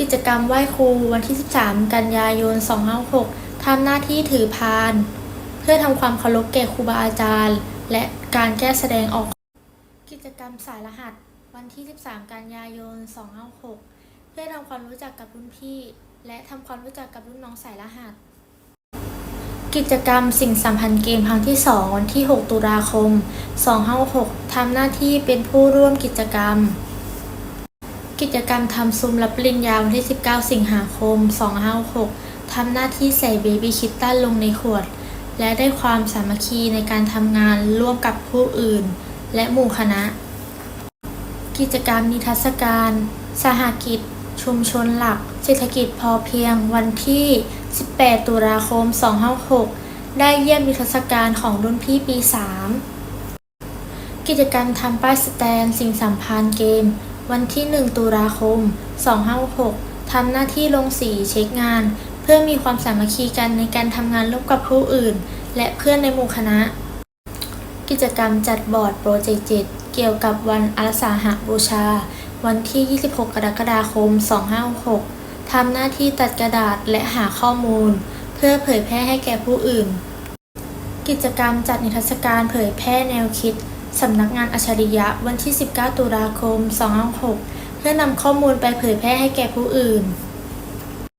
กิจกรรมไหว้ครูวันที่ 13 กันยายน 2566ทำหน้าที่ถือพาน เพื่อทำความเคารพแก่ครูบาอาจารย์ และการแก้แสดงออก กิจกรรมสายรหัสวันที่ 13 กันยายน 2566 เพื่อทำความรู้จักกับรุ่นพี่ และทำความรู้จักกับรุ่นน้องสายรหัส กิจกรรมสิ่งสัมพันธ์เกมครั้งที่ 2 วันที่ 6 ตุลาคม 2566ทำหน้าที่เป็นผู้ร่วมกิจกรรม กิจกรรมทำซุ้มรับปริญญาวันที่ 19 สิงหาคม 2566ทำหน้าที่ใส่เบบี้คิตตันลงในขวด และได้ความสามัคคีในการทำงานร่วมกับผู้อื่น และหมู่คณะ กิจกรรมนิทรรศการ สหกิจ ชุมชนหลัก เศรษฐกิจพอเพียง วันที่ 18 ตุลาคม 2566ได้เยี่ยมนิทรรศการของรุ่นพี่ปี 3 กิจกรรมทำป้ายสแตนสิ่งสัมพันธ์เกม วันที่ 1 ตุลาคม 2566ทำหน้าที่ลงสีเช็คงาน เพื่อมีความสามัคคีกันในการทำงานร่วมกับผู้อื่น และเพื่อนในหมู่คณะ กิจกรรมจัดบอร์ดโปรเจกต์7เกี่ยวกับวันอาสาหบูชา วันที่ 26 กรกฎาคม 2566ทำหน้าที่ตัดกระดาษและหาข้อมูล เพื่อเผยแพร่ให้แก่ผู้อื่น กิจกรรมจัดนิทรรศการเผยแพร่แนวคิด สำนักงานอัจฉริยะวันที่ 19 ตุลาคม 2566เพื่อนำข้อมูลไปเผยแพร่ให้แก่ผู้อื่น